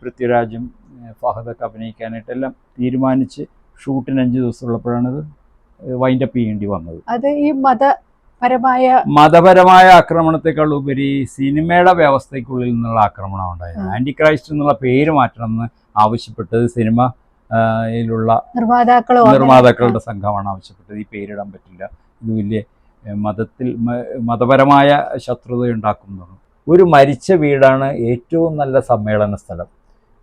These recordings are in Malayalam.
പൃഥ്വിരാജും ഫഹദൊക്കെ അഭിനയിക്കാനായിട്ട് എല്ലാം തീരുമാനിച്ച് ഷൂട്ടിന് അഞ്ച് ദിവസം ഉള്ളപ്പോഴാണ് വൈൻഡ് വൈൻഡപ്പ് ചെയ്യേണ്ടി വന്നത്. അത് ഈ മതപരമായ മതപരമായ ആക്രമണത്തെക്കാൾ ഉപരി സിനിമയുടെ വ്യവസ്ഥയ്ക്കുള്ളിൽ നിന്നുള്ള ആക്രമണമാണ് ഉണ്ടായത്. ആന്റി ക്രൈസ്റ്റ് എന്നുള്ള പേര് മാറ്റണം എന്ന് ആവശ്യപ്പെട്ടത് സിനിമ യിലുള്ള നിർമ്മാതാക്കളോ നിർമ്മാതാക്കളുടെ സംഘമാണ് ആവശ്യപ്പെട്ടത്. ഈ പേരിടാൻ പറ്റില്ല. ഇത് വലിയ മതത്തിൽ മതപരമായ ശത്രുത ഉണ്ടാക്കുന്നു ഒരു മരിച്ച വീടാണ് ഏറ്റവും നല്ല സമ്മേളന സ്ഥലം.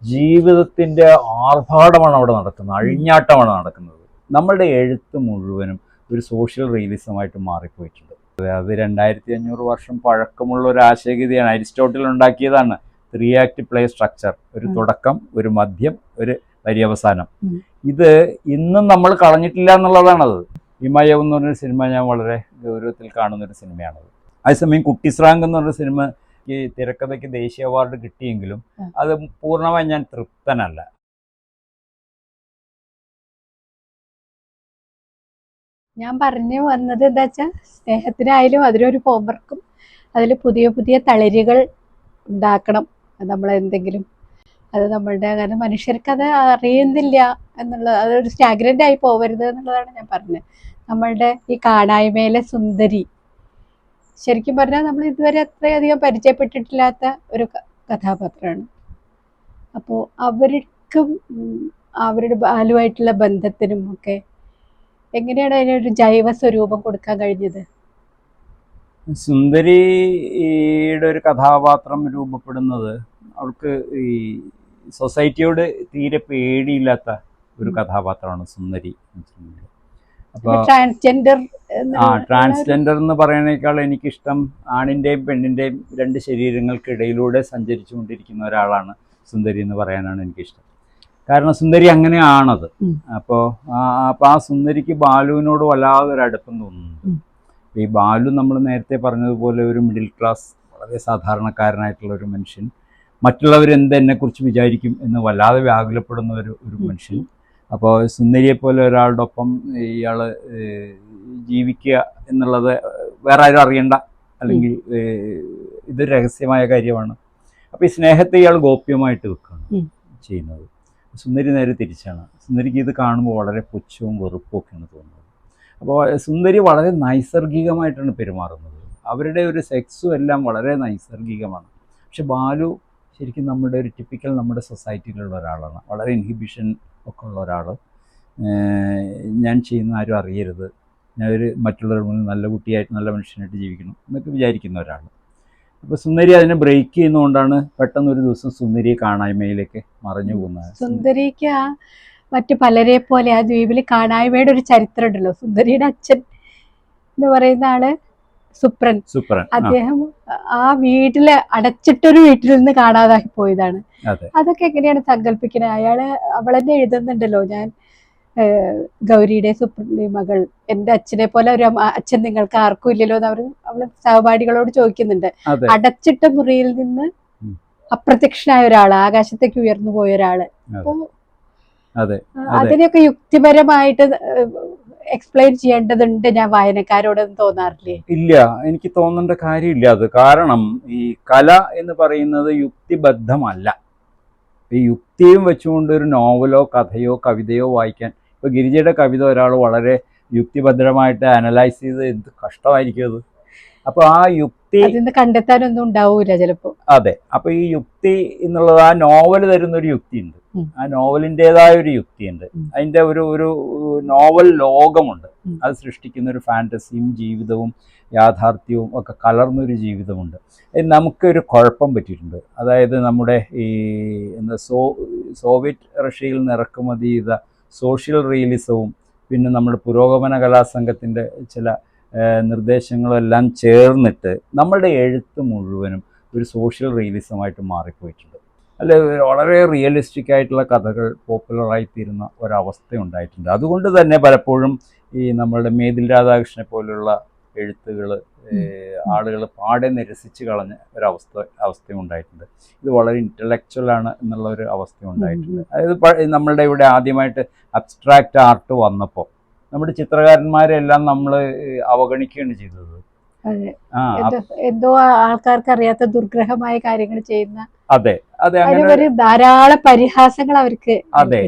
ജീവിതത്തിന്റെ ആർഭാടമാണ് അവിടെ നടക്കുന്നത് അഴിഞ്ഞാട്ടമാണ് നടക്കുന്നത്. നമ്മളുടെ എഴുത്ത് മുഴുവനും ഒരു സോഷ്യൽ റിയലിസമായിട്ട് മാറിപ്പോയിട്ടുണ്ട്. അതെ, രണ്ടായിരത്തി അഞ്ഞൂറ് വർഷം പഴക്കമുള്ള ഒരു ആശയഗതിയാണ് അരിസ്റ്റോട്ടിൽ ഉണ്ടാക്കിയതാണ്. ത്രീ ആക്ട് പ്ലേ സ്ട്രക്ചർ ഒരു തുടക്കം ഒരു മദ്യം ഒരു പര്യവസാനം. ഇത് ഇന്നും നമ്മൾ കളഞ്ഞിട്ടില്ല എന്നുള്ളതാണത്. ഹിമയവ് എന്ന് പറഞ്ഞൊരു സിനിമ ഞാൻ വളരെ ഗൗരവത്തിൽ കാണുന്ന ഒരു സിനിമയാണത്. അതേസമയം കുട്ടിസ്രാങ്ക് എന്ന് പറഞ്ഞ സിനിമ ഈ തിരക്കഥയ്ക്ക് ദേശീയ അവാർഡ് കിട്ടിയെങ്കിലും അത് പൂർണമായി ഞാൻ തൃപ്തനല്ല. ഞാൻ പറഞ്ഞു വന്നത് എന്താ വെച്ചാൽ സ്നേഹത്തിനായാലും അതിനൊരു ഹോംവർക്കും അതിൽ പുതിയ പുതിയ തളരുകൾ ഉണ്ടാക്കണം. നമ്മൾ എന്തെങ്കിലും അത് നമ്മളുടെ കാരണം മനുഷ്യർക്ക് അത് അറിയുന്നില്ല എന്നുള്ളത് അതൊരു സ്റ്റാഗ്രന്റ് ആയി പോകരുത് എന്നുള്ളതാണ് ഞാൻ പറഞ്ഞത്. നമ്മളുടെ ഈ കാണായ്മയിലെ സുന്ദരി ശരിക്കും പറഞ്ഞാൽ നമ്മൾ ഇതുവരെ അത്രയധികം പരിചയപ്പെട്ടിട്ടില്ലാത്ത ഒരു കഥാപാത്രമാണ്. അപ്പോൾ അവർക്കും അവരുടെ ബാലുമായിട്ടുള്ള ബന്ധത്തിനും ഒക്കെ എങ്ങനെയാണ് അതിനൊരു ജൈവ സ്വരൂപം കൊടുക്കാൻ കഴിഞ്ഞത്? സുന്ദരിയുടെ ഒരു കഥാപാത്രം രൂപപ്പെടുന്നത് അവൾക്ക് ഈ സൊസൈറ്റിയോട് തീരെ പേടിയില്ലാത്ത ഒരു കഥാപാത്രമാണ് സുന്ദരി എന്ന് വെച്ചിട്ടുണ്ടെങ്കിൽ. ട്രാൻസ്ജെൻഡർ ആ ട്രാൻസ്ജെൻഡർ എന്ന് പറയുന്നേക്കാൾ എനിക്കിഷ്ടം ആണിന്റെയും പെണ്ണിന്റെയും രണ്ട് ശരീരങ്ങൾക്കിടയിലൂടെ സഞ്ചരിച്ചു കൊണ്ടിരിക്കുന്ന ഒരാളാണ് സുന്ദരി എന്ന് പറയാനാണ് എനിക്കിഷ്ടം. കാരണം സുന്ദരി അങ്ങനെയാണത്. അപ്പോ അപ്പോൾ അപ്പോൾ ആ സുന്ദരിക്ക് ബാലുവിനോട് വല്ലാതെ ഒരു അടുപ്പം തോന്നുന്നുണ്ട്. ഈ ബാലു നമ്മൾ നേരത്തെ പറഞ്ഞതുപോലെ ഒരു മിഡിൽ ക്ലാസ് വളരെ സാധാരണക്കാരനായിട്ടുള്ള ഒരു മനുഷ്യൻ. മറ്റുള്ളവർ എന്ത് എന്നെക്കുറിച്ച് വിചാരിക്കും എന്ന് വല്ലാതെ വ്യാകുലപ്പെടുന്ന ഒരു ഒരു മനുഷ്യൻ. അപ്പോൾ സുന്ദരിയെ പോലെ ഒരാളുടെ ഒപ്പം ഇയാൾ ജീവിക്കുക എന്നുള്ളത് വേറെ ആരും അറിയണ്ട. അല്ലെങ്കിൽ ഇത് ഇതൊരു രഹസ്യമായ കാര്യമാണ്. അപ്പോൾ ഈ സ്നേഹത്തെ ഇയാൾ ഗോപ്യമായിട്ട് വെക്കുകയാണ് ചെയ്യുന്നത്. സുന്ദരി നേരെ തിരിച്ചാണ്. സുന്ദരിക്ക് ഇത് കാണുമ്പോൾ വളരെ പുച്ഛവും വെറുപ്പും ഒക്കെയാണ് തോന്നുന്നത്. അപ്പോൾ സുന്ദരി വളരെ നൈസർഗികമായിട്ടാണ് പെരുമാറുന്നത്. അവരുടെ ഒരു സെക്സും എല്ലാം വളരെ നൈസർഗികമാണ്. പക്ഷെ ബാലു ശരിക്കും നമ്മുടെ ഒരു ടിപ്പിക്കൽ നമ്മുടെ സൊസൈറ്റിയിലുള്ള ഒരാളാണ്. വളരെ ഇൻഹിബിഷൻ ഒക്കെ ഉള്ള ഒരാൾ ഞാൻ ചെയ്യുന്ന ആരും അറിയരുത്. ഞാൻ ഒരു മറ്റുള്ളവരുടെ മുന്നിൽ നല്ല കുട്ടിയായിട്ട് നല്ല മനുഷ്യനായിട്ട് ജീവിക്കണം എന്നൊക്കെ വിചാരിക്കുന്ന ഒരാൾ അപ്പോൾ സുന്ദരി അതിനെ ബ്രേക്ക് ചെയ്യുന്നതുകൊണ്ടാണ് പെട്ടെന്ന് ഒരു ദിവസം സുന്ദരിയെ കാണായ്മയിലേക്ക് മറിഞ്ഞു പോകുന്നത്. സുന്ദരിക്ക് ആ മറ്റു പലരെ പോലെ ആ ദ്വീപിൽ കാണായ്മയുടെ ഒരു ചരിത്രം ഉണ്ടല്ലോ സുന്ദരിയുടെ അച്ഛൻ എന്ന് പറയുന്ന ആൾ സുപ്രൻ. സുപ്രൻ അദ്ദേഹം ആ വീട്ടിൽ അടച്ചിട്ടൊരു വീട്ടിൽ നിന്ന് കാണാതായി പോയതാണ്. അതൊക്കെ എങ്ങനെയാണ് സങ്കല്പിക്കുന്നത് അയാൾ അവളെന്നെ എഴുതുന്നുണ്ടല്ലോ ഞാൻ ഗൗരിയുടെ സുപ്രന്റെ മകൾ എന്റെ അച്ഛനെ പോലെ ഒരു അച്ഛൻ നിങ്ങൾക്ക് ആർക്കും ഇല്ലല്ലോ എന്ന് അവർ അവൾ സഹപാഠികളോട് ചോദിക്കുന്നുണ്ട്. അടച്ചിട്ട മുറിയിൽ നിന്ന്. അപ്രത്യക്ഷനായ ഒരാൾ ആകാശത്തേക്ക് ഉയർന്നു പോയ ഒരാൾ. അപ്പൊ അതെ. ആ, അതിനെയൊക്കെ യുക്തിപരമായിട്ട് എക്സ്പ്ലെയിൻ ചെയ്യേണ്ടതുണ്ട് ഞാൻ വായനക്കാരോട് തോന്നാറില്ലേ? ഇല്ല എനിക്ക് തോന്നേണ്ട കാര്യമില്ല അത്. കാരണം ഈ കല എന്ന് പറയുന്നത് യുക്തിബദ്ധമല്ല. ഈ യുക്തിയും വെച്ചുകൊണ്ട് ഒരു നോവലോ കഥയോ കവിതയോ വായിക്കാൻ ഇപ്പോൾ ഗിരിജയുടെ കവിത ഒരാൾ വളരെ യുക്തിഭദ്രമായിട്ട് അനലൈസ് ചെയ്ത് എന്ത് കഷ്ടമായിരിക്കും അത്. അപ്പോൾ ആ യുക്തി കണ്ടെത്താനൊന്നും ഉണ്ടാവൂല ചിലപ്പോ. അതെ അപ്പോൾ ഈ യുക്തി എന്നുള്ളത് ആ നോവൽ തരുന്ന ഒരു യുക്തിയുണ്ട്. ഉം. ആ നോവലിന്റെതായ ഒരു യുക്തിയുണ്ട്. അതിന്റെ ഒരു ഒരു നോവൽ ലോകമുണ്ട്. അത് സൃഷ്ടിക്കുന്ന ഒരു ഫാന്റസിയും ജീവിതവും യാഥാർത്ഥ്യവും ഒക്കെ കലർന്നൊരു ജീവിതമുണ്ട്. നമുക്കൊരു കുഴപ്പം പറ്റിയിട്ടുണ്ട്. അതായത് നമ്മുടെ ഈ എന്താ സോ സോവിയറ്റ് റഷ്യയിൽ നിന്ന് ഇറക്കുമതി ചെയ്ത സോഷ്യൽ റിയലിസവും പിന്നെ നമ്മുടെ പുരോഗമന കലാസംഘത്തിന്റെ ചില നിർദ്ദേശങ്ങളെല്ലാം ചേർന്നിട്ട് നമ്മുടെ എഴുത്ത് മുഴുവനും ഒരു സോഷ്യൽ റിയലിസമായിട്ട് മാറിപ്പോയിട്ടുണ്ട്. അല്ലെ വളരെ റിയലിസ്റ്റിക് ആയിട്ടുള്ള കഥകൾ പോപ്പുലറായിത്തീരുന്ന ഒരവസ്ഥ ഉണ്ടായിട്ടുണ്ട് അതുകൊണ്ട് തന്നെ പലപ്പോഴും ഈ നമ്മളുടെ മേതിൽ രാധാകൃഷ്ണനെ പോലുള്ള എഴുത്തുകൾ ആളുകൾ പാടെ നിരസിച്ച് കളഞ്ഞ ഒരവസ്ഥ അവസ്ഥയും ഉണ്ടായിട്ടുണ്ട് ഇത് വളരെ ഇന്റലക്ച്വൽ ആണ് എന്നുള്ള ഒരു അവസ്ഥ ഉണ്ടായിട്ടുണ്ട് അതായത് നമ്മളുടെ ഇവിടെ ആദ്യമായിട്ട് അബ്സ്ട്രാക്റ്റ് ആർട്ട് വന്നപ്പോൾ നമ്മുടെ ചിത്രകാരന്മാരെല്ലാം നമ്മൾ അവഗണിക്കുകയാണ് ചെയ്തത്. എന്തോ ആൾക്കാർക്ക് അറിയാത്ത ദുർഗ്രഹമായ കാര്യങ്ങൾ ചെയ്യുന്ന അതെ. അതെ അങ്ങനെ ധാരാളം പരിഹാസങ്ങൾ അവർക്ക് അതെ.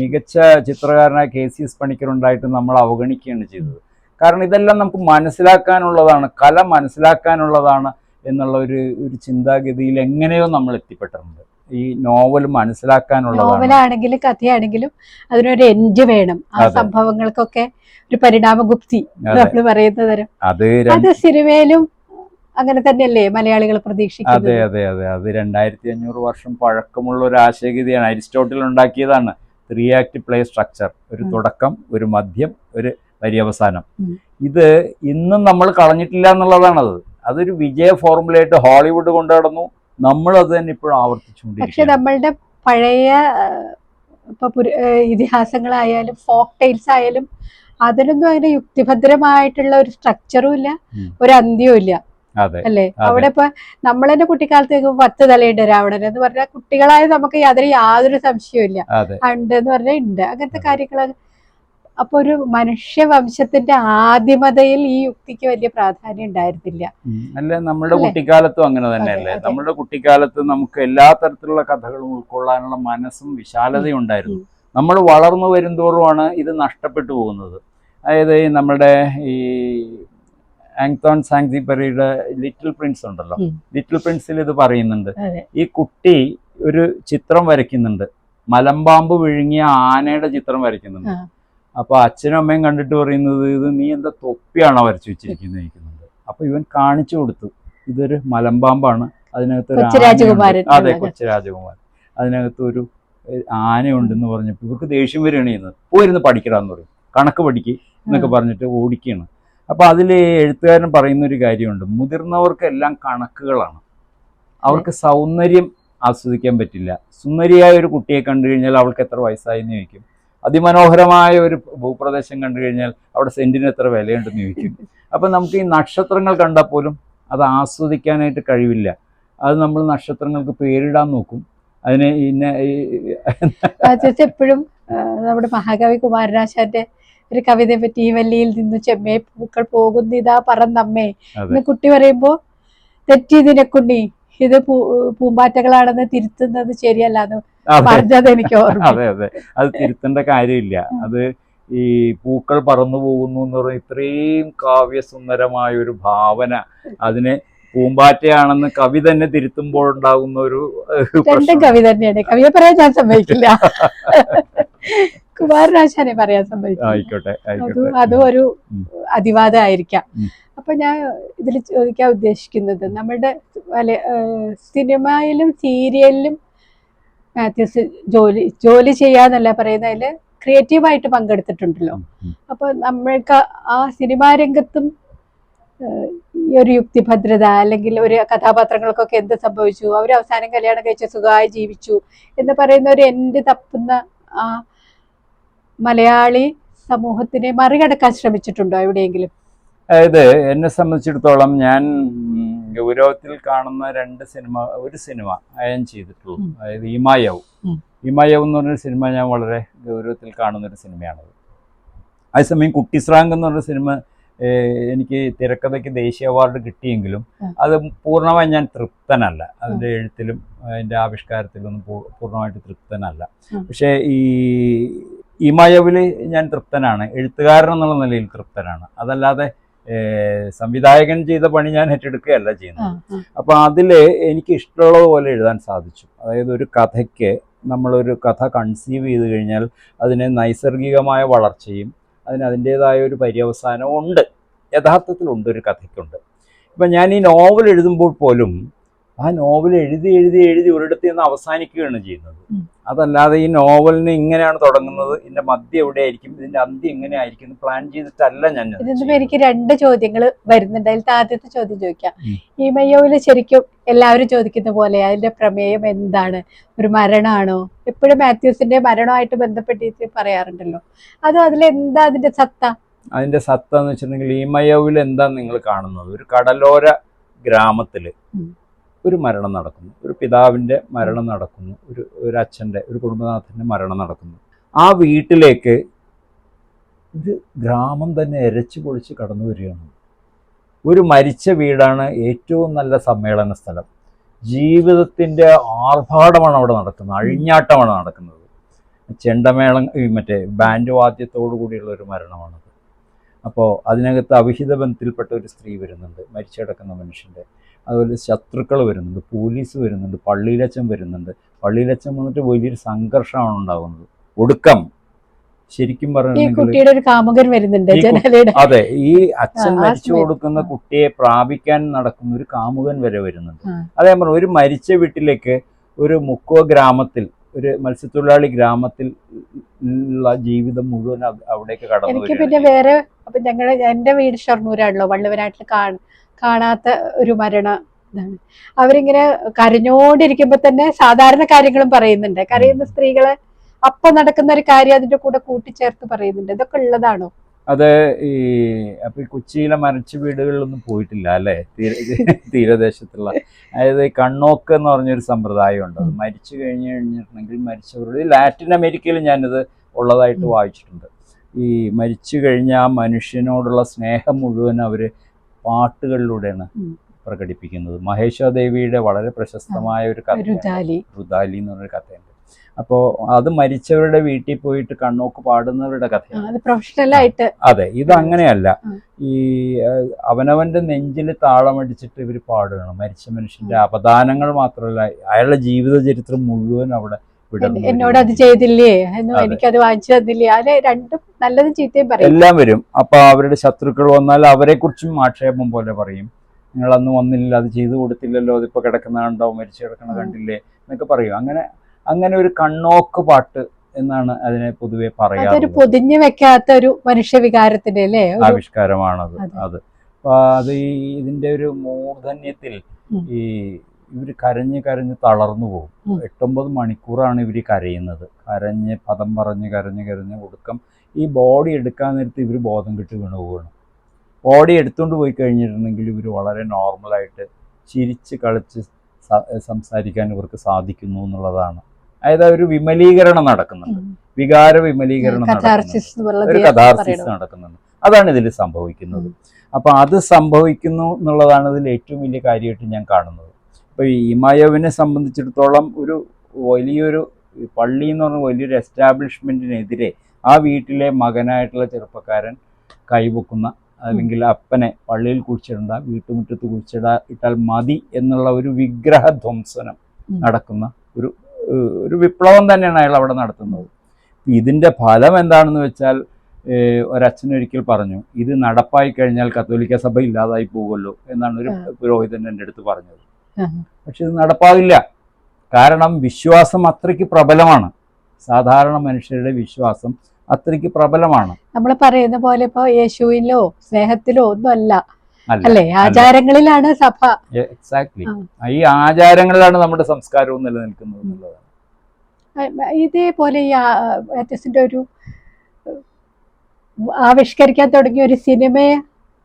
മികച്ച ചിത്രകാരനായ കെ സി എസ് പണിക്കർ ഉണ്ടായിട്ട് നമ്മൾ അവഗണിക്കുകയാണ് ചെയ്തത്. കാരണം ഇതെല്ലാം നമുക്ക് മനസ്സിലാക്കാനുള്ളതാണ് കല മനസ്സിലാക്കാനുള്ളതാണ് എന്നുള്ള ഒരു ഒരു ചിന്താഗതിയിൽ എങ്ങനെയോ നമ്മൾ എത്തിപ്പെട്ടിട്ടുണ്ട്. ഈ നോവൽ മനസ്സിലാക്കാനുള്ള നോവലാണെങ്കിലും കഥയാണെങ്കിലും അതിനൊരു എൻഡ് വേണം. ആ സംഭവങ്ങൾക്കൊക്കെ ഒരു പരിണാമഗുപ്തി ഗുപ്തി നമ്മൾ പറയുന്ന തരം. അത് സിനിമയിലും അങ്ങനെ തന്നെയല്ലേ മലയാളികൾ പ്രതീക്ഷിക്കുന്നത്? അതെ അതെ അതെ. അത് രണ്ടായിരത്തി അഞ്ഞൂറ് വർഷം പഴക്കമുള്ള ഒരു ആശയഗതിയാണ്. അരിസ്റ്റോട്ടിൽ ഉണ്ടാക്കിയതാണ് ത്രീ ആക്ട് പ്ലേ സ്ട്രക്ചർ ഒരു തുടക്കം ഒരു മധ്യം ഒരു പര്യവസാനം. ഇത് ഇന്നും നമ്മൾ കളഞ്ഞിട്ടില്ല എന്നുള്ളതാണത്. അതൊരു വിജയ ഫോർമുലയായിട്ട് ഹോളിവുഡ് കൊണ്ടുനടന്നു നമ്മൾ അത് തന്നെ ഇപ്പോഴും പക്ഷെ ആവർത്തിച്ചുകൊണ്ടിരിക്കുകയാണ്. നമ്മളുടെ പഴയ ഇപ്പൊ ഇതിഹാസങ്ങളായാലും ഫോക്ക് ടൈൽസ് ആയാലും അതിനൊന്നും അങ്ങനെ യുക്തിഭദ്രമായിട്ടുള്ള ഒരു സ്ട്രക്ചറും ഇല്ല. ഒരു അന്ത്യവും ഇല്ല. അല്ലേ? അവിടെ ഇപ്പൊ നമ്മൾ തന്നെ കുട്ടിക്കാലത്തേക്ക് പത്ത് തലയുണ്ട് രാവണൻ എന്ന് പറഞ്ഞാൽ കുട്ടികളായ നമുക്ക് യാതൊരു യാതൊരു സംശയവും ഇല്ല. ഉണ്ട് എന്ന് പറഞ്ഞാൽ ഉണ്ട് അങ്ങനത്തെ കാര്യങ്ങളൊക്കെ അപ്പൊ ഒരു മനുഷ്യ വംശത്തിന്റെ ആദിമതയിൽ ഈ യുക്തിക്ക് വലിയ പ്രാധാന്യം ഉണ്ടായിരുന്നില്ല. അല്ല നമ്മുടെ കുട്ടിക്കാലത്തും അങ്ങനെ തന്നെയല്ലേ. നമ്മുടെ കുട്ടിക്കാലത്ത് നമുക്ക് എല്ലാ തരത്തിലുള്ള കഥകളും ഉൾക്കൊള്ളാനുള്ള മനസ്സും വിശാലതയും ഉണ്ടായിരുന്നു. നമ്മൾ വളർന്നു വരുംതോറുമാണ് ഇത് നഷ്ടപ്പെട്ടു പോകുന്നത്. അതായത് നമ്മുടെ ഈ ആങ്തോൺ സാങ്സിപ്പറിയുടെ ലിറ്റിൽ പ്രിൻസ് ഉണ്ടല്ലോ. ലിറ്റിൽ പ്രിൻസിൽ ഇത് പറയുന്നുണ്ട്. ഈ കുട്ടി ഒരു ചിത്രം വരയ്ക്കുന്നുണ്ട്. മലമ്പാമ്പ് വിഴുങ്ങിയ ആനയുടെ ചിത്രം വരയ്ക്കുന്നുണ്ട്. അപ്പൊ അച്ഛനും അമ്മയും കണ്ടിട്ട് പറയുന്നത് ഇത് നീ എന്താ തൊപ്പിയാണോ വരച്ചു വെച്ചിരിക്കുന്നത് ഇരിക്കുന്നുണ്ട് അപ്പൊ ഇവൻ കാണിച്ചു കൊടുത്തു. ഇതൊരു മലമ്പാമ്പാണ്. അതിനകത്ത് അതെ. കൊച്ചു രാജകുമാരൻ. അതിനകത്ത് ഒരു ആനയുണ്ടെന്ന് പറഞ്ഞപ്പോൾ ഇവർക്ക് ദേഷ്യം വരികയാണ് ചെയ്യുന്നത്. പോയിരുന്ന് പഠിക്കടാന്ന് പറയും. കണക്ക് പഠിക്ക് എന്നൊക്കെ പറഞ്ഞിട്ട് ഓടിക്കുകയാണ്. അപ്പൊ അതിൽ എഴുത്തുകാരൻ പറയുന്ന ഒരു കാര്യമുണ്ട്. മുതിർന്നവർക്കെല്ലാം കണക്കുകളാണ്. അവർക്ക് സൗന്ദര്യം ആസ്വദിക്കാൻ പറ്റില്ല. സുന്ദരിയായ ഒരു കുട്ടിയെ കണ്ടു കഴിഞ്ഞാൽ അവൾക്ക് എത്ര വയസ്സായി എന്ന് ചോദിക്കും. അതിമനോഹരമായ ഒരു ഭൂപ്രദേശം കണ്ടു കഴിഞ്ഞാൽ അവിടെ സെന്റിന് എത്ര വിലയുണ്ടെന്ന് ചോദിക്കും. അപ്പം നമുക്ക് ഈ നക്ഷത്രങ്ങൾ കണ്ടാൽ പോലും അത് ആസ്വദിക്കാനായിട്ട് കഴിവില്ല. അത് നമ്മൾ നക്ഷത്രങ്ങൾക്ക് പേരിടാൻ നോക്കും. അതിനെ ഇന്ന എപ്പോഴും നമ്മുടെ മഹാകവി കുമാരനാശാന്റെ ഒരു കവിതയെ പറ്റി ഈ വല്ലിയിൽ നിന്ന് ചെമ്മേ പൂക്കൾ പോകുന്നിതാ പറന്നമ്മേ. എന്ന് കുട്ടി പറയുമ്പോ തെറ്റിയതിനെ കുണ്ണി ഇത് പൂമ്പാറ്റകളാണെന്ന് തിരുത്തുന്നത് ശരിയല്ല എന്ന് പറഞ്ഞത് എനിക്ക് അതെ അതെ. അത് തിരുത്തേണ്ട കാര്യമില്ല. അത് ഈ പൂക്കൾ പറന്നു പോകുന്നു എന്ന് പറഞ്ഞ ഇത്രയും കാവ്യസുന്ദരമായ ഒരു ഭാവന അതിനെ പൂമ്പാറ്റയാണെന്ന് കവി തന്നെ തിരുത്തുമ്പോൾ ഉണ്ടാകുന്ന ഒരു കവി തന്നെയാണ്. കവിയെ പറയാൻ ഞാൻ സമ്മതിക്കില്ല. കുമാരനാശാനെ പറയാൻ ആയിക്കോട്ടെ അതും അതും ഒരു അതിവാദം അതിവാദമായിരിക്കാം. അപ്പൊ ഞാൻ ഇതിൽ ചോദിക്കാൻ ഉദ്ദേശിക്കുന്നത് നമ്മുടെ സിനിമയിലും സീരിയലിലും മാത്യൂസ് ജോലി ജോലി ചെയ്യാന്നല്ല പറയുന്നതിൽ ക്രിയേറ്റീവായിട്ട് പങ്കെടുത്തിട്ടുണ്ടല്ലോ. ഉം, ഉം. അപ്പൊ നമ്മൾക്ക് ആ സിനിമാ രംഗത്തും ഈ ഒരു യുക്തിഭദ്രത അല്ലെങ്കിൽ ഒരു കഥാപാത്രങ്ങൾക്കൊക്കെ എന്ത് സംഭവിച്ചു? അവർ അവസാനം കല്യാണം കഴിച്ച സുഖമായി ജീവിച്ചു എന്ന് പറയുന്ന ഒരു എൻഡ് തപ്പുന്ന ആ മലയാളി സമൂഹത്തിനെ മറികടക്കാൻ ശ്രമിച്ചിട്ടുണ്ടോ എവിടെയെങ്കിലും? അതായത് എന്നെ സംബന്ധിച്ചിടത്തോളം ഞാൻ ഗൗരവത്തിൽ കാണുന്ന രണ്ട് സിനിമ ഒരു സിനിമ അയൻ ചെയ്തിട്ടുള്ളൂ. അതായത് ഇമായവ് ഇമായവ് എന്ന് പറഞ്ഞൊരു സിനിമ ഞാൻ വളരെ ഗൗരവത്തിൽ കാണുന്ന ഒരു സിനിമയാണത്. അതേസമയം കുട്ടിസ്രാങ്ക് എന്ന് പറഞ്ഞ സിനിമ എനിക്ക് തിരക്കഥയ്ക്ക് ദേശീയ അവാർഡ് കിട്ടിയെങ്കിലും അത് പൂർണമായി ഞാൻ തൃപ്തനല്ല. അതിന്റെ എഴുത്തിലും അതിന്റെ ആവിഷ്കാരത്തിലൊന്നും പൂർണമായിട്ട് തൃപ്തനല്ല. പക്ഷേ ഈ ഇമയവിൽ ഞാൻ തൃപ്തനാണ്. എഴുത്തുകാരൻ എന്നുള്ള നിലയിൽ തൃപ്തനാണ്. അതല്ലാതെ സംവിധായകൻ ചെയ്ത പണി ഞാൻ ഏറ്റെടുക്കുകയല്ല ചെയ്യുന്നത്. അപ്പോൾ അതിൽ എനിക്ക് ഇഷ്ടമുള്ളതുപോലെ എഴുതാൻ സാധിച്ചു. അതായത് ഒരു കഥയ്ക്ക് നമ്മളൊരു കഥ കൺസീവ് ചെയ്ത് കഴിഞ്ഞാൽ അതിന് നൈസർഗികമായ വളർച്ചയും അതിന് അതിന്റേതായ ഒരു പര്യവസാനം ഉണ്ട് യഥാർത്ഥത്തിലുണ്ട് ഒരു കഥയ്ക്കുണ്ട്. ഇപ്പം ഞാൻ ഈ നോവൽ എഴുതുമ്പോൾ പോലും ആ നോവൽ എഴുതി എഴുതി എഴുതി ഒരിടത്ത് നിന്ന് അവസാനിക്കുകയാണ് ചെയ്യുന്നത്. അതല്ലാതെ ഈ നോവലിന് ഇങ്ങനെയാണ് തുടങ്ങുന്നത് ഇതിന്റെ മധ്യം എവിടെയായിരിക്കും ഇതിന്റെ അന്ത്യം എങ്ങനെയായിരിക്കും പ്ലാൻ ചെയ്തിട്ടല്ല ഞാൻ എനിക്ക് രണ്ട് ചോദ്യങ്ങൾ വരുന്നുണ്ട്. അതിൽ ആദ്യത്തെ ചോദ്യം ചോദിക്കാം. ഈ മയ്യോവിൽ ശരിക്കും എല്ലാവരും ചോദിക്കുന്ന പോലെ അതിന്റെ പ്രമേയം എന്താണ്? ഒരു മരണമാണോ എപ്പോഴും മാത്യൂസിന്റെ മരണമായിട്ട് ബന്ധപ്പെട്ടിട്ട് പറയാറുണ്ടല്ലോ. അതോ എന്താ അതിന്റെ സത്ത? അതിന്റെ സത്ത എന്ന് വെച്ചിട്ടുണ്ടെങ്കിൽ ഈ മയോവിൽ എന്താ നിങ്ങൾ കാണുന്നത്? ഒരു കടലോര ഗ്രാമത്തിൽ ഉം. ഒരു മരണം നടക്കുന്നു. ഒരു പിതാവിന്റെ മരണം നടക്കുന്നു. ഒരു ഒരു അച്ഛന്റെ ഒരു കുടുംബനാഥന്റെ മരണം നടക്കുന്നു. ആ വീട്ടിലേക്ക് ഒരു ഗ്രാമം തന്നെ എരച്ചു പൊളിച്ച് കടന്നു വരികയാണ്. ഒരു മരിച്ച വീടാണ് ഏറ്റവും നല്ല സമ്മേളന സ്ഥലം. ജീവിതത്തിന്റെ ആർഭാടമാണ് അവിടെ നടക്കുന്നത്. അഴിഞ്ഞാട്ടമാണ് നടക്കുന്നത്. ചെണ്ടമേളം മറ്റേ ബാൻഡ് വാദ്യത്തോടു കൂടിയുള്ള ഒരു മരണമാണത്. അപ്പോൾ അതിനകത്ത് അവിഹിത ബന്ധത്തിൽപ്പെട്ട ഒരു സ്ത്രീ വരുന്നുണ്ട്. മരിച്ചു കിടക്കുന്ന മനുഷ്യന്റെ. അതുപോലെ ശത്രുക്കൾ വരുന്നുണ്ട് പോലീസ് വരുന്നുണ്ട് പള്ളിയിലച്ചൻ വരുന്നുണ്ട്. പള്ളിയിലച്ചൻ വന്നിട്ട് വലിയൊരു സംഘർഷമാണ് ഉണ്ടാകുന്നത്. ഒടുക്കം. ശരിക്കും പറഞ്ഞിട്ടുണ്ടെങ്കിൽ അതെ ഈ അച്ഛൻ മരിച്ചു കൊടുക്കുന്ന കുട്ടിയെ പ്രാപിക്കാൻ നടക്കുന്ന ഒരു കാമുകൻ വരെ വരുന്നുണ്ട്. അതേ പറഞ്ഞു ഒരു മരിച്ച വീട്ടിലേക്ക് ഒരു മുക്കോ ഗ്രാമത്തിൽ ഒരു മത്സ്യത്തൊഴിലാളി ഗ്രാമത്തിൽ ഉള്ള ജീവിതം മുഴുവൻ അവ- അവിടേക്ക് കടന്നു എനിക്ക് പിന്നെ വേറെ അപ്പൊ ഞങ്ങളുടെ എന്റെ വീട് ഷൊർണൂരാണല്ലോ വള്ളുവനാട്ടിൽ കാ- കാണാത്ത ഒരു മരണ ഇതാണ്. അവരിങ്ങനെ കരഞ്ഞോണ്ടിരിക്കുമ്പോ തന്നെ സാധാരണ കാര്യങ്ങളും പറയുന്നുണ്ട്. കരയുന്ന സ്ത്രീകളെ അപ്പൊ നടക്കുന്ന ഒരു കാര്യം അതിന്റെ കൂടെ കൂട്ടിച്ചേർത്ത് പറയുന്നുണ്ട്. ഇതൊക്കെ ഉള്ളതാണോ? അത് ഈ അപ്പൊ ഈ കൊച്ചിയിലെ മരച്ച വീടുകളിലൊന്നും പോയിട്ടില്ല അല്ലേ? തീരദേശത്തുള്ള. അതായത് ഈ കണ്ണോക്ക് എന്ന് പറഞ്ഞൊരു സമ്പ്രദായം ഉണ്ട്. അത് മരിച്ചു കഴിഞ്ഞു കഴിഞ്ഞിട്ടുണ്ടെങ്കിൽ മരിച്ചവരുടെ ഈ ലാറ്റിൻ അമേരിക്കയിൽ ഞാനിത് ഉള്ളതായിട്ട്. വായിച്ചിട്ടുണ്ട്. ഈ മരിച്ചു കഴിഞ്ഞ ആ മനുഷ്യനോടുള്ള സ്നേഹം മുഴുവൻ അവർ പാട്ടുകളിലൂടെയാണ് പ്രകടിപ്പിക്കുന്നത്. മഹേശ്വരദേവിയുടെ വളരെ പ്രശസ്തമായ ഒരു ജാലി റുദാലി എന്ന് പറഞ്ഞൊരു കഥയുണ്ട്. അപ്പോൾ അത് മരിച്ചവരുടെ വീട്ടിൽ പോയിട്ട് കണ്ണോക്ക് പാടുന്നവരുടെ കഥയാണ്. ആയിട്ട്. അതെ ഇത് അങ്ങനെയല്ല. ഈ അവനവന്റെ നെഞ്ചിൽ താളമടിച്ചിട്ട് ഇവർ പാടുകയാണ്. മരിച്ച മനുഷ്യന്റെ അപദാനങ്ങൾ മാത്രമല്ല അയാളുടെ ജീവിത ചരിത്രം മുഴുവൻ അവിടെ എന്നോട് അത്. ചെയ്തില്ലേ? എന്നും. എനിക്കത് വാങ്ങിച്ചു തന്നില്ലേ? അത് രണ്ടും നല്ലതും ചീത്തയും പറയും. എല്ലാം വരും. അപ്പൊ അവരുടെ ശത്രുക്കൾ വന്നാൽ അവരെ കുറിച്ചും ആക്ഷേപം പോലെ പറയും. നിങ്ങൾ അന്ന് വന്നില്ല അത് ചെയ്തു കൊടുത്തില്ലല്ലോ അതിപ്പോ കിടക്കുന്ന കണ്ടോ മരിച്ചു കിടക്കണ. കണ്ടില്ലേ എന്നൊക്കെ പറയും. അങ്ങനെ അങ്ങനെ ഒരു കണ്ണോക്ക് പാട്ട് എന്നാണ് അതിനെ പൊതുവെ അതൊരു പറയാറുള്ളത് പൊതിഞ്ഞു വെക്കാത്ത ഒരു മനുഷ്യവികാരത്തിന്റെ അല്ലേ? ആവിഷ്കാരമാണത്. അത്. അപ്പൊ അത് ഈ ഇതിന്റെ ഒരു മൂർധന്യത്തിൽ ഈ ഇവർ കരഞ്ഞ് കരഞ്ഞ് തളർന്നു പോകും. എട്ടൊമ്പത് മണിക്കൂറാണ് ഇവർ കരയുന്നത്. കരഞ്ഞ് പദം പറഞ്ഞ് കരഞ്ഞ് കരഞ്ഞ് ഒടുക്കം ഈ ബോഡി എടുക്കാൻ നേരത്ത് ഇവർ ബോധം കിട്ടി വീണു പോവുകയാണ്. ബോഡി എടുത്തുകൊണ്ട് പോയി കഴിഞ്ഞിട്ടുണ്ടെങ്കിൽ ഇവർ വളരെ നോർമലായിട്ട് ചിരിച്ച് കളിച്ച് സംസാരിക്കാൻ ഇവർക്ക് സാധിക്കുന്നു എന്നുള്ളതാണ്. അതായത് ഒരു വിമലീകരണം നടക്കുന്നുണ്ട്. വികാര വിമലീകരണം നടക്കുന്നുണ്ട്. ഒരു കഥാർത്ഥിസ് കഥാർസിസ് നടക്കുന്നുണ്ട്. അതാണ് ഇതിൽ സംഭവിക്കുന്നത്. അപ്പൊ അത് സംഭവിക്കുന്നു എന്നുള്ളതാണ് ഇതിൽ ഏറ്റവും വലിയ കാര്യമായിട്ട് ഞാൻ കാണുന്നത്. ഇപ്പൊ ഈ ഇമായോവിനെ സംബന്ധിച്ചിടത്തോളം ഒരു വലിയൊരു പള്ളി എന്ന് പറഞ്ഞ വലിയൊരു എസ്റ്റാബ്ലിഷ്മെന്റിനെതിരെ ആ വീട്ടിലെ മകനായിട്ടുള്ള ചെറുപ്പക്കാരൻ കൈവക്കുന്ന അല്ലെങ്കിൽ അപ്പനെ പള്ളിയിൽ കുഴിച്ചിടണ്ട വീട്ടുമുറ്റത്ത് കുഴിച്ചിട ഇട്ടാൽ മതി എന്നുള്ള ഒരു വിഗ്രഹ ധ്വംസനം നടക്കുന്ന ഒരു ഒരു വിപ്ലവം തന്നെയാണ് അയാൾ അവിടെ നടത്തുന്നത്. ഇതിന്റെ ഫലം എന്താണെന്ന് വെച്ചാൽ ഒരച്ഛനൊരിക്കൽ പറഞ്ഞു ഇത് നടപ്പായി കഴിഞ്ഞാൽ കത്തോലിക്ക സഭ ഇല്ലാതായി പോകുമല്ലോ എന്നാണ് ഒരു പുരോഹിതൻ എന്റെ അടുത്ത് പറഞ്ഞത്. പക്ഷെ ഇത് നടപ്പാവില്ല. കാരണം വിശ്വാസം അത്രയ്ക്ക് പ്രബലമാണ്. സാധാരണ മനുഷ്യരുടെ വിശ്വാസം അത്രയ്ക്ക് പ്രബലമാണ്. നമ്മൾ പറയുന്ന പോലെ ഇപ്പൊ യേശുവിലോ സ്നേഹത്തിലോ ഒന്നും അല്ല അല്ല? ആചാരങ്ങളിലാണ് സഭ. എക്സാക്ട്ലി ഈ ആചാരങ്ങളിലാണ് നമ്മുടെ സംസ്കാരവും നിലനിൽക്കുന്നത് എന്നുള്ളതാണ്. ഇതേപോലെ ഈ ആർട്ടിസ്റ്റിന്റെ ഒരു ആവിഷ്കരിക്കാൻ തുടങ്ങിയ ഒരു സിനിമയെ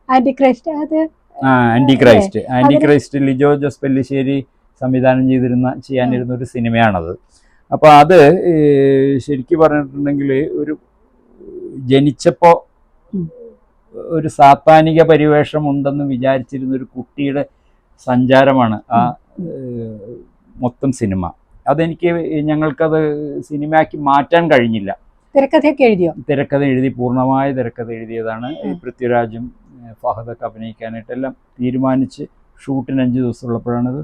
ആന്റി ക്രൈസ്റ്റ് അത് anti Christ anti Christ Lijo Jose Pellissery സംവിധാനം ചെയ്തിരുന്ന ചെയ്യാനിരുന്ന ഒരു സിനിമയാണത്. അപ്പോൾ അത് ശരിക്കും പറഞ്ഞിട്ടുണ്ടെങ്കിൽ ഒരു ജനിച്ചപ്പോൾ ഒരു സാത്താനിക പരിവേഷം ഉണ്ടെന്ന് വിചാരിച്ചിരുന്ന ഒരു കുട്ടിയുടെ സഞ്ചാരമാണ് ആ മൊത്തം സിനിമ. അതെനിക്ക് ഞങ്ങൾക്കത് സിനിമയാക്കി മാറ്റാൻ കഴിഞ്ഞില്ല. തിരക്കഥയൊക്കെ എഴുതിയോ? തിരക്കഥ എഴുതി പൂർണമായ തിരക്കഥ എഴുതിയതാണ്. പൃഥ്വിരാജും ഫഹദൊക്കെ അഭിനയിക്കാനായിട്ടെല്ലാം തീരുമാനിച്ച് ഷൂട്ടിന് അഞ്ച് ദിവസമുള്ളപ്പോഴാണത്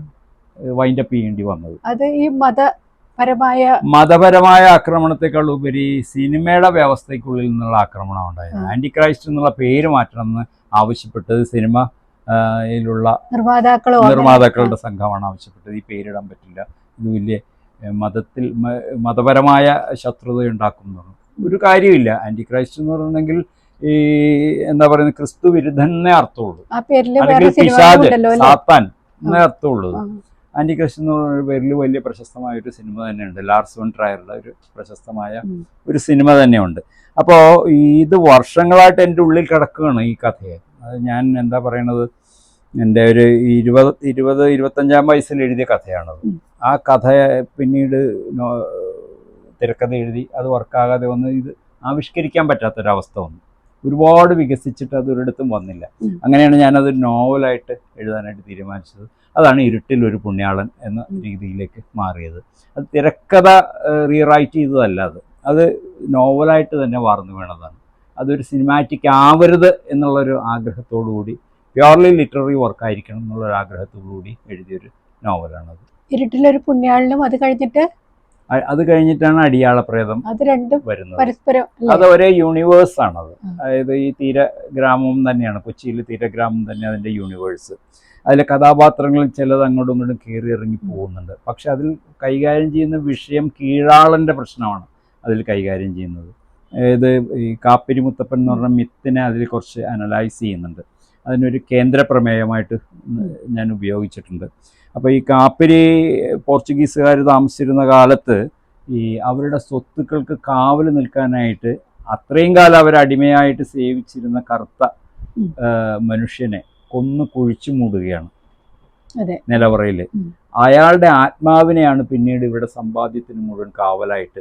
വൈൻഡപ്പ് ചെയ്യേണ്ടി വന്നത്. അത് ഈ മതപരമായ മതപരമായ ആക്രമണത്തെക്കാൾ ഉപരി സിനിമയുടെ വ്യവസ്ഥയ്ക്കുള്ളിൽ നിന്നുള്ള ആക്രമണം ഉണ്ടായത്. ആന്റി ക്രൈസ്റ്റ് എന്നുള്ള പേര് മാറ്റണം എന്ന് ആവശ്യപ്പെട്ടത് സിനിമ യിലുള്ള നിർമ്മാതാക്കളുടെ സംഘമാണ് ആവശ്യപ്പെട്ടത്. ഈ പേരിടാൻ പറ്റില്ല. ഇത് വലിയ മതത്തിൽ മതപരമായ ശത്രുത ഉണ്ടാക്കുന്നു ഒരു കാര്യമില്ല. ആന്റി ക്രൈസ്റ്റ് എന്ന് പറഞ്ഞിട്ടുണ്ടെങ്കിൽ ഈ എന്താ പറയുന്നത് ക്രിസ്തു വിരുദ്ധനെ അർത്ഥമുള്ളൂ. അല്ലെങ്കിൽ പിശാജ് സാത്താൻ എന്നേ അർത്ഥമുള്ളൂ. ആന്റി ക്രൈസ്റ്റ് എന്ന് പറയുന്ന പേരിൽ വലിയ പ്രശസ്തമായ ഒരു സിനിമ തന്നെയുണ്ട്. ലാർസ് വൺ ട്രയറുടെ ഒരു പ്രശസ്തമായ ഒരു സിനിമ തന്നെയുണ്ട്. അപ്പോൾ ഇത് വർഷങ്ങളായിട്ട് എന്റെ ഉള്ളിൽ കിടക്കുകയാണ് ഈ കഥയെ. അത് ഞാൻ എന്താ പറയണത്? എന്റെ ഒരു ഇരുപത് ഇരുപത് ഇരുപത്തഞ്ചാം വയസ്സിൽ എഴുതിയ കഥയാണത്. ആ കഥ പിന്നീട് തിരക്കഥ എഴുതി അത് വർക്കാകാതെ വന്ന് ഇത് ആവിഷ്കരിക്കാൻ പറ്റാത്തൊരവസ്ഥ വന്നു. ഒരുപാട് വികസിച്ചിട്ട് അത് ഒരിടത്തും വന്നില്ല. അങ്ങനെയാണ് ഞാനത് നോവലായിട്ട് എഴുതാനായിട്ട് തീരുമാനിച്ചത്. അതാണ് ഇരുട്ടിൽ ഒരു പുണ്യാളൻ എന്ന രീതിയിലേക്ക് മാറിയത്. അത് തിരക്കഥ റീറൈറ്റ് ചെയ്തതല്ല അത്. അത് നോവലായിട്ട് തന്നെ വാർന്നു വീണതാണ്. അതൊരു സിനിമാറ്റിക് ആവരുത് എന്നുള്ളൊരു ആഗ്രഹത്തോടു കൂടി പ്യോർലി ലിറ്റററി വർക്ക് ആയിരിക്കണം എന്നുള്ളൊരു ആഗ്രഹത്തോടു കൂടി എഴുതിയൊരു നോവലാണത്. ഇരുട്ടിലൊരു പുണ്യാളിനും അത് കഴിഞ്ഞിട്ട് അത് കഴിഞ്ഞിട്ടാണ് അടിയാളപ്രേതം അത് രണ്ടും വരുന്നത്. പരസ്പരം അത് ഒരേ യൂണിവേഴ്സ് ആണത്. അതായത് ഈ തീരഗ്രാമം തന്നെയാണ്. കൊച്ചിയിൽ തീരഗ്രാമം തന്നെ അതിന്റെ യൂണിവേഴ്സ് അതിലെ കഥാപാത്രങ്ങളിൽ ചിലത് അങ്ങോട്ടും ഇങ്ങോട്ടും കയറി ഇറങ്ങി പോകുന്നുണ്ട്. പക്ഷെ അതിൽ കൈകാര്യം ചെയ്യുന്ന വിഷയം കീഴാളന്റെ പ്രശ്നമാണ് അതിൽ കൈകാര്യം ചെയ്യുന്നത്. അതായത് ഈ കാപ്പിരി മുത്തപ്പൻ എന്ന് പറഞ്ഞ മിത്തിനെ അതിൽ കുറച്ച് അനലൈസ് ചെയ്യുന്നുണ്ട്. അതിനൊരു കേന്ദ്ര പ്രമേയമായിട്ട് ഞാൻ ഉപയോഗിച്ചിട്ടുണ്ട്. അപ്പോൾ ഈ കാപ്പിരി പോർച്ചുഗീസുകാർ താമസിച്ചിരുന്ന കാലത്ത് ഈ അവരുടെ സ്വത്തുക്കൾക്ക് കാവൽ നിൽക്കാനായിട്ട് അത്രയും കാലം അവർ അടിമയായിട്ട് സേവിച്ചിരുന്ന കറുത്ത മനുഷ്യനെ കൊന്നു കുഴിച്ചു മൂടുകയാണ്. നിലവറയിൽ അയാളുടെ ആത്മാവിനെയാണ് പിന്നീട് ഇവിടെ സമ്പാദ്യത്തിന് മുഴുവൻ കാവലായിട്ട്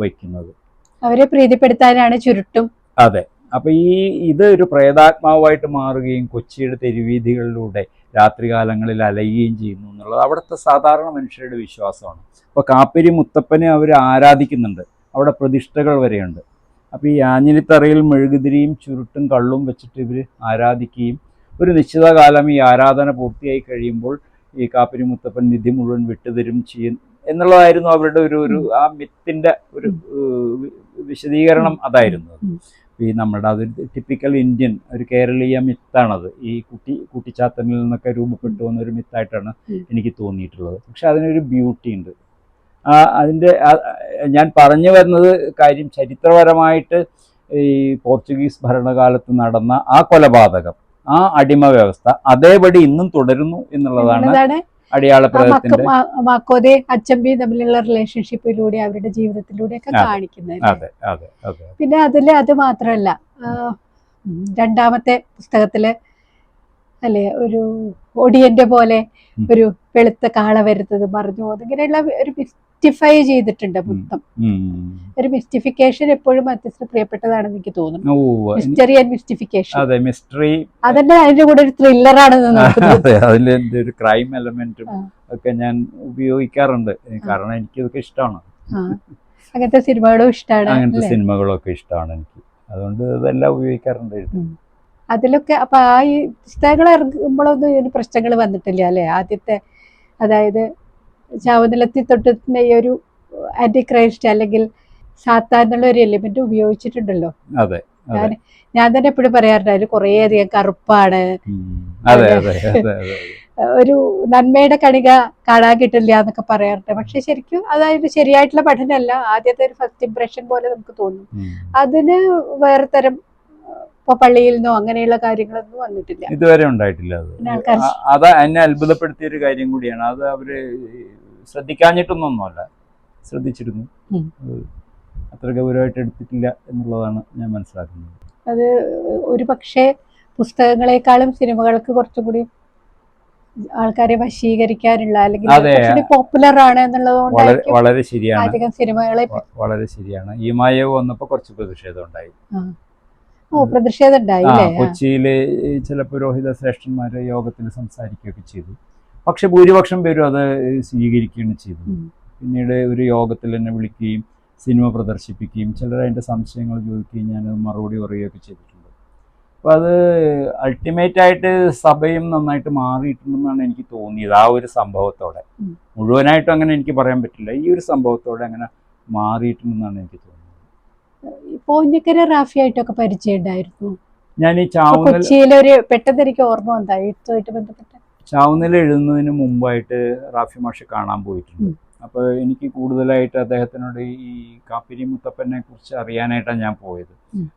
വയ്ക്കുന്നത്. അവരെ പ്രീതിപ്പെടുത്താനാണ് ചുരുട്ടും. അതെ. അപ്പൊ ഈ ഇത് ഒരു പ്രേതാത്മാവായിട്ട് മാറുകയും കൊച്ചിയുടെ തെരുവീഥികളിലൂടെ രാത്രികാലങ്ങളിൽ അലയുകയും ചെയ്യുന്നു എന്നുള്ളത് അവിടുത്തെ സാധാരണ മനുഷ്യരുടെ വിശ്വാസമാണ്. അപ്പോൾ കാപ്പരി മുത്തപ്പനെ അവർ ആരാധിക്കുന്നുണ്ട്. അവിടെ പ്രതിഷ്ഠകൾ വരെയുണ്ട്. അപ്പോൾ ഈ ആഞ്ഞിലിത്തറയിൽ മെഴുകുതിരിയും ചുരുട്ടും കള്ളും വെച്ചിട്ട് ഇവർ ആരാധിക്കുകയും ഒരു നിശ്ചിത കാലം ഈ ആരാധന പൂർത്തിയായി കഴിയുമ്പോൾ ഈ കാപ്പരി മുത്തപ്പൻ നിധി മുഴുവൻ വിട്ടുതരും ചെയ്യും എന്നുള്ളതായിരുന്നു അവരുടെ ഒരു ഒരു ആ മിത്തിന്റെ ഒരു വിശദീകരണം അതായിരുന്നു. ഈ നമ്മുടെ അതൊരു ടിപ്പിക്കൽ ഇന്ത്യൻ ഒരു കേരളീയ മിത്താണത് ഈ കുട്ടി കുട്ടിച്ചാത്തനിൽ നിന്നൊക്കെ രൂപപ്പെട്ടു വന്ന ഒരു മിത്തായിട്ടാണ് എനിക്ക് തോന്നിയിട്ടുള്ളത്. പക്ഷെ അതിനൊരു ബ്യൂട്ടി ഉണ്ട്. ആ അതിന്റെ ഞാൻ പറഞ്ഞു വരുന്നത് കാര്യം ചരിത്രപരമായിട്ട് ഈ പോർച്ചുഗീസ് ഭരണകാലത്ത് നടന്ന ആ കൊലപാതകം ആ അടിമ വ്യവസ്ഥ അതേപടി ഇന്നും തുടരുന്നു എന്നുള്ളതാണ് അടിയാളപ്രദത്തിന്റെ മാക്കോതെ അച്ചമ്പി തമ്മിലുള്ള റിലേഷൻഷിപ്പിലൂടെ അവരുടെ ജീവിതത്തിലൂടെ ഒക്കെ. കാണിക്കുന്നത് പിന്നെ അതിൽ അത് മാത്രമല്ല രണ്ടാമത്തെ പുസ്തകത്തിൽ അല്ലെ ഒരു ഒടിയന്റെ പോലെ ഒരു വെളുത്ത കാള വരുന്നത് മറിഞ്ഞു പോകുന്നത് ഇങ്ങനെയുള്ള ഒരു മിസ്റ്റിഫൈ ചെയ്തിട്ടുണ്ട് മൊത്തം. ഒരു മിസ്റ്റിഫിക്കേഷൻ എപ്പോഴും മധ്യസ്ഥ പ്രിയപ്പെട്ടതാണെന്ന് എനിക്ക് തോന്നുന്നു. മിസ്റ്ററി ആൻഡ് മിസ്റ്റിഫിക്കേഷൻ അതെ മിസ്റ്ററി അതന്നെ അതിന്റെ കൂടെ ഒരു ത്രില്ലർ ആണെന്ന് അതെ അതിൽ ഒരു ക്രൈം എലമെന്റും ഒക്കെ ഞാൻ ഉപയോഗിക്കാറുണ്ട്. കാരണം എനിക്ക് ഇതൊക്കെ ഇഷ്ടമാണ്. അങ്ങനത്തെ സിനിമകളും ഇഷ്ടമാണ് അങ്ങനത്തെ സിനിമകളൊക്കെ ഇഷ്ടമാണ് എനിക്ക്. അതുകൊണ്ട് ഇതെല്ലാം ഉപയോഗിക്കാറുണ്ട് അതിലൊക്കെ അപ്പൊ ആ ഈ പുസ്തകങ്ങൾ ഇറങ്ങുമ്പോഴൊന്നും പ്രശ്നങ്ങൾ വന്നിട്ടില്ല അല്ലെ? ആദ്യത്തെ അതായത് ചാവനിലത്തി തൊട്ടത്തിന്റെ ഈ ഒരു ആന്റി ക്രൈസ്റ്റ് അല്ലെങ്കിൽ സാത്താൻ എന്നുള്ള ഒരു എലിമെന്റ് ഉപയോഗിച്ചിട്ടുണ്ടല്ലോ. അതെ ഞാൻ ഞാൻ തന്നെ എപ്പോഴും പറയാറുണ്ട് അതിൽ കുറേ അധികം കറുപ്പാണ് ഒരു നന്മയുടെ കണിക കാണാൻ കിട്ടില്ല എന്നൊക്കെ പറയാറുണ്ട്. പക്ഷെ ശരിക്കും അതായത് ശരിയായിട്ടുള്ള പഠനമല്ല. ആദ്യത്തെ ഒരു ഫസ്റ്റ് ഇംപ്രഷൻ പോലെ നമുക്ക് തോന്നും. അതിന് വേറെ തരം ഇപ്പൊ പള്ളിയിൽ നിന്നോ അങ്ങനെയുള്ള കാര്യങ്ങളൊന്നും വന്നിട്ടില്ല. ഇതുവരെ ഉണ്ടായിട്ടില്ല അത്. അത് എന്നെ അത്ഭുതപ്പെടുത്തിയ ഒരു കാര്യം കൂടിയാണ്. അത് അവർ ശ്രദ്ധിക്കാഞ്ഞിട്ടൊന്നൊന്നുമല്ല. ശ്രദ്ധിച്ചിരുന്നു. അത്ര ഗൗരവമായിട്ട് എടുത്തിട്ടില്ല എന്നുള്ളതാണ് ഞാൻ മനസ്സിലാക്കുന്നത്. അത് ഒരു പക്ഷേ പുസ്തകങ്ങളെക്കാളും സിനിമകൾക്ക് കുറച്ചും കൂടി ആൾക്കാരെ വശീകരിക്കാനുള്ള അല്ലെങ്കിൽ. പോപ്പുലർ ആണ് എന്നുള്ളത് വളരെ ശരിയാണ്. സിനിമകളെ വളരെ ശരിയാണ്. ഈ മായവ് വന്നപ്പോ കുറച്ച് പ്രതിഷേധം ഉണ്ടായി. പ്രതിഷേധം കൊച്ചിയിലെ ചില പുരോഹിത ശ്രേഷ്ഠന്മാരെ യോഗത്തിൽ സംസാരിക്കുകയൊക്കെ ചെയ്തു. പക്ഷെ ഭൂരിപക്ഷം പേരും അത് സ്വീകരിക്കുകയാണ് ചെയ്തത്. പിന്നീട് ഒരു യോഗത്തിൽ എന്നെ വിളിക്കുകയും സിനിമ പ്രദർശിപ്പിക്കുകയും ചിലർ അതിന്റെ സംശയങ്ങൾ ചോദിക്കുകയും ഞാൻ മറുപടി പറയുകയൊക്കെ ചെയ്തിട്ടുണ്ട്. അപ്പോൾ അത് അൾട്ടിമേറ്റ് ആയിട്ട് സഭയും നന്നായിട്ട് മാറിയിട്ടുണ്ടെന്നാണ് എനിക്ക് തോന്നിയത് ആ ഒരു സംഭവത്തോടെ. മുഴുവനായിട്ടും അങ്ങനെ എനിക്ക് പറയാൻ പറ്റില്ല. ഈ ഒരു സംഭവത്തോടെ അങ്ങനെ മാറിയിട്ടുണ്ടെന്നാണ് എനിക്ക് തോന്നുന്നത് പോഞ്ഞക്കര റാഫിയായിട്ടൊക്കെ പരിചയമുണ്ടായിരുന്നു. ഞാൻ ഈ ചാവുന്നൊരു കൊച്ചിയിലൊരു പെട്ടെന്ന് എനിക്ക് ഓർമ്മ വന്നാ. എഴുത്തുമായിട്ട് ബന്ധപ്പെട്ട. ചാവുന്നൽ എഴുതുന്നതിന് മുമ്പായിട്ട് റാഫി മാഷി കാണാൻ പോയിട്ടുണ്ട്. അപ്പൊ അപ്പോൾ എനിക്ക് കൂടുതലായിട്ട് അദ്ദേഹത്തിനോട് ഈ കാപ്പിരി മുത്തപ്പനെ കുറിച്ച് അറിയാനായിട്ടാണ് ഞാൻ പോയത്.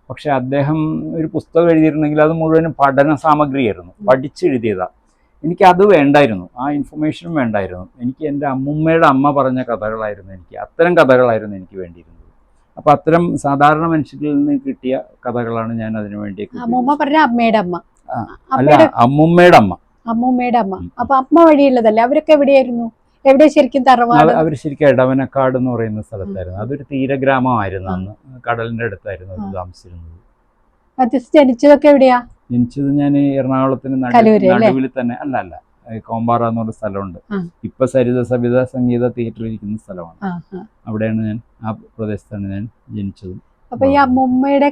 പക്ഷെ അദ്ദേഹം ഒരു പുസ്തകം എഴുതിയിരുന്നെങ്കിൽ അത് മുഴുവനും പഠന സാമഗ്രിയായിരുന്നു. പഠിച്ചെഴുതിയതാ. പഠിച്ചെഴുതിയതാണ് എനിക്ക് അത് വേണ്ടായിരുന്നു. ആ ഇൻഫർമേഷനും വേണ്ടായിരുന്നു. എനിക്ക് എന്റെ അമ്മുമ്മയുടെ അമ്മ പറഞ്ഞ കഥകളായിരുന്നു എനിക്ക്. അത്തരം കഥകളായിരുന്നു എനിക്ക് വേണ്ടിയിരുന്നത്. അപ്പോൾ അത്തരം സാധാരണ മനുഷ്യരിൽ നിന്ന് കിട്ടിയ കഥകളാണ് ഞാൻ അതിനു വേണ്ടി അമ്മൂമ്മ പറഞ്ഞ അമ്മയുടെ അമ്മ. അല്ല അമ്മുമ്മയുടെ അമ്മ. അമ്മൂമ്മയുടെ അമ്മ. അപ്പൊ അമ്മ വഴിയുള്ളതല്ലേ? അവരൊക്കെ എവിടെയായിരുന്നു? എവിടെ ശരിക്കും തറവാട്? അവർ ശരിക്കും എടവനക്കാട് എന്ന് പറയുന്ന സ്ഥലത്തായിരുന്നു. അതൊരു തീരഗ്രാമമായിരുന്നു അന്ന്. കടലിന്റെ അടുത്തായിരുന്നു അവർ. താമസിച്ചിരുന്നത്. ജനിച്ചതൊക്കെ എവിടെയാ? ജനിച്ചത് ഞാൻ എറണാകുളത്തിന് നടുവിൽ തന്നെ. അല്ല അല്ല. കോമ്പാറ എന്ന് പറഞ്ഞ സ്ഥലമുണ്ട്. ഇപ്പൊ സരിത സവിത സംഗീത തിയേറ്റർ ഇരിക്കുന്ന സ്ഥലമാണ്. അവിടെയാണ് ഞാൻ ആ പ്രദേശത്താണ് ഞാൻ ജനിച്ചത്. അപ്പൊ ഈ അമ്മുമ്മയുടെ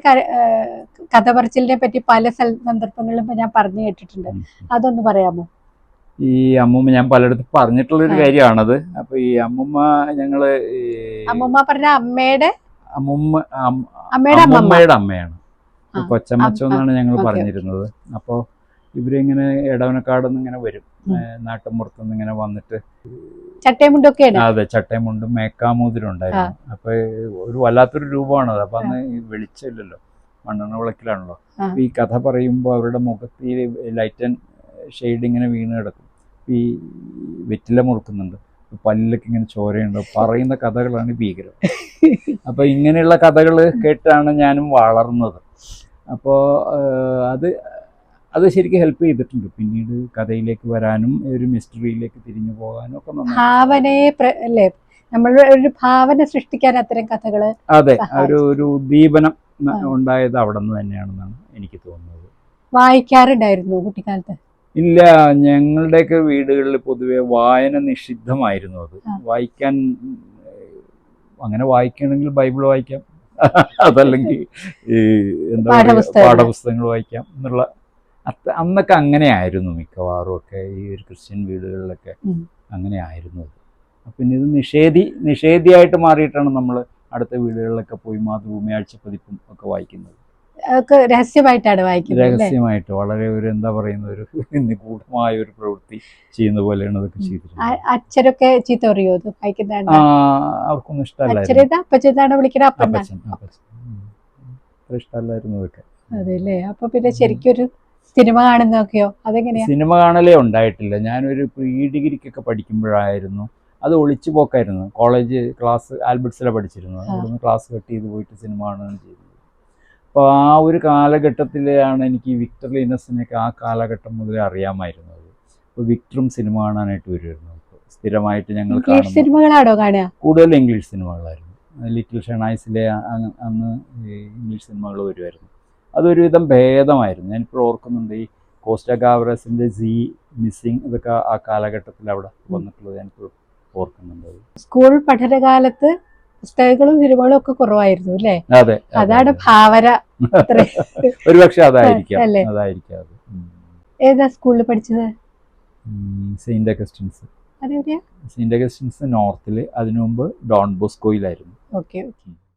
കഥ പറച്ചിലിനെ പറ്റി പല സന്ദർഭങ്ങളിലും ഞാൻ പറഞ്ഞു കേട്ടിട്ടുണ്ട്. അതൊന്ന് പറയാമോ? ഈ അമ്മൂമ്മ ഞാൻ പലയിടത്തും പറഞ്ഞിട്ടുള്ള ഒരു കാര്യമാണത്. അപ്പൊ ഈ അമ്മൂമ്മ ഞങ്ങൾ അമ്മുമ്മ പറഞ്ഞ അമ്മയുടെ? അമ്മൂമ്മ അമ്മയുടെ അമ്മയാണ്. കൊച്ചമ്മച്ചോ എന്നാണ് ഞങ്ങൾ പറഞ്ഞിരുന്നത്. അപ്പോൾ ഇവരിങ്ങനെ ഇടവനക്കാടുന്ന് ഇങ്ങനെ വരും. നാട്ടുമ്പുറത്തു നിന്ന് ഇങ്ങനെ വന്നിട്ട് ചട്ടയമുണ്ടൊക്കെയാണ്? അതെ ചട്ടയമുണ്ടും മേക്കാമൂതിരും ഉണ്ടായിരുന്നു. അപ്പൊ ഒരു വല്ലാത്തൊരു രൂപമാണ് അത്. അപ്പൊ അന്ന് വെളിച്ചമില്ലല്ലോ മണ്ണെണ്ണ വിളക്കിലാണല്ലോ. ഈ കഥ പറയുമ്പോൾ അവരുടെ മുഖത്ത് ഈ ലൈറ്റ് ആൻഡ് ഷെയ്ഡ് ഇങ്ങനെ വീണ് കിടക്കും. ഈ വെറ്റില മുറുക്കുന്നുണ്ട്. പല്ലിലൊക്കെ ഇങ്ങനെ ചോരയുണ്ട്. പറയുന്ന കഥകളാണ് ഭീകരം അപ്പൊ ഇങ്ങനെയുള്ള കഥകൾ കേട്ടാണ് ഞാനും വളർന്നത്. അപ്പോൾ അത് അത് ശരിക്കും ഹെൽപ്പ് ചെയ്തിട്ടുണ്ട്. പിന്നീട് കഥയിലേക്ക് വരാനും ഒരു മിസ്റ്ററിയിലേക്ക് തിരിഞ്ഞു പോകാനും ഒക്കെ ഭാവനയെ അല്ലേ? നമ്മൾ ഒരു ഭാവന സൃഷ്ടിക്കാൻ അത്തരം കഥകൾ അതെ ഒരു ഒരു ഉദ്ദീപനം ന- ആ. ഉണ്ടായത് അവിടെ നിന്ന് തന്നെയാണെന്നാണ് എനിക്ക് തോന്നുന്നത്. വായിക്കാറുണ്ടായിരുന്നു കുട്ടിക്കാലത്ത്? ഇല്ല ഞങ്ങളുടെയൊക്കെ വീടുകളിൽ പൊതുവെ വായന നിഷിദ്ധമായിരുന്നു അത്. വായിക്കാൻ അങ്ങനെ വായിക്കണമെങ്കിൽ ബൈബിൾ വായിക്കാം. അതല്ലെങ്കിൽ ഈ എന്താ. പാഠപുസ്തകങ്ങൾ വായിക്കാം എന്നുള്ള അത്ത അന്നൊക്കെ അങ്ങനെയായിരുന്നു മിക്കവാറും ഒക്കെ ഈ ഒരു ക്രിസ്ത്യൻ വീടുകളിലൊക്കെ അങ്ങനെ അങ്ങനെയായിരുന്നു അത്. അപ്പം പിന്നെ ഇത് നിഷേധി നിഷേധിയായിട്ട് മാറിയിട്ടാണ് നമ്മൾ അടുത്ത വീടുകളിലൊക്കെ പോയി മാതൃഭൂമി ആഴ്ചപ്പതിപ്പും ഒക്കെ വായിക്കുന്നത്. രഹസ്യമായിട്ടാണ് വായിക്കുന്നത് രഹസ്യമായിട്ട് വളരെ ഒരു എന്താ പറയുന്ന ഒരു നിഗൂഢമായ ഒരു പ്രവൃത്തി ചെയ്യുന്ന പോലെയാണ് അതൊക്കെ ചെയ്തിരുന്നത്. അച്ഛനൊക്കെ അച്ഛരൊക്കെ ചീത്ത പറയോ അത് വായിക്കുന്ന ആ അവർക്കൊന്നും ഇഷ്ടമല്ലായിരുന്നു. അപ്പച്ചാണ് വിളിക്കുന്നത് വിളിക്കണ? അപ്പൻ അപ്പച്ചൻ. അത്ര ഇഷ്ടമല്ലായിരുന്നു അതൊക്കെ. അതെല്ലേ? അപ്പൊ പിന്നെ ശരിക്കൊരു സിനിമ കാണുന്നൊക്കെയോ അതെങ്ങനെയാ? സിനിമ കാണലേ ഉണ്ടായിട്ടില്ല. ഞാനൊരു പ്രീ ഡിഗ്രിക്കൊക്കെ പഠിക്കുമ്പോഴായിരുന്നു. അത് ഒളിച്ചു പോക്കായിരുന്നു. കോളേജ് ക്ലാസ് ആൽബർട്സിലാണ് പഠിച്ചിരുന്നത്. അവിടുന്ന് ക്ലാസ് കട്ട് ചെയ്ത് പോയിട്ട് സിനിമ കാണുകയാണ് ചെയ്തത് അപ്പോൾ ആ ഒരു കാലഘട്ടത്തിലാണ് എനിക്ക് വിക്ടർ ലീനസിനെയൊക്കെ ആ കാലഘട്ടം മുതൽ അറിയാമായിരുന്നത് അപ്പോൾ വിക്ടറും സിനിമ കാണാനായിട്ട് വരുമായിരുന്നു. സ്ഥിരമായിട്ട് ഞങ്ങൾ സിനിമകളാണോ കാണുക? കൂടുതൽ ഇംഗ്ലീഷ് സിനിമകളായിരുന്നു. ലിറ്റിൽ ഷെണായ്സിലെ അന്ന് ഇംഗ്ലീഷ് സിനിമകൾ വരുമായിരുന്നു. അതൊരുവിധം ഭേദമായിരുന്നു. ഞാനിപ്പോൾ ഓർക്കുന്നുണ്ട് ഈ കോസ്റ്റ ഗാവറസിന്റെ സി മിസ്സിങ് ഇതൊക്കെ ആ കാലഘട്ടത്തിൽ അവിടെ വന്നിട്ടുള്ളത് ഞാനിപ്പോൾ ഓർക്കുന്നുണ്ട്. സ്കൂൾ പഠനകാലത്ത് പുസ്തകങ്ങളും സിനിമകളും ഒക്കെ കുറവായിരുന്നു അല്ലേ? അതെ അതെ, അതാണ് അതെ. ഭാവന. ഒരുപക്ഷെ അതായിരിക്കാം? അതായിരിക്കാം അത്. ഏതാ സ്കൂളിൽ പഠിച്ചത്? Saint Augustine's. സെയിന്റ് അഗസ്റ്റിൻസ് നോർത്തിൽ അതിനു മുമ്പ് ഡോൺ ബോസ്കോയിലായിരുന്നു. Okay okay.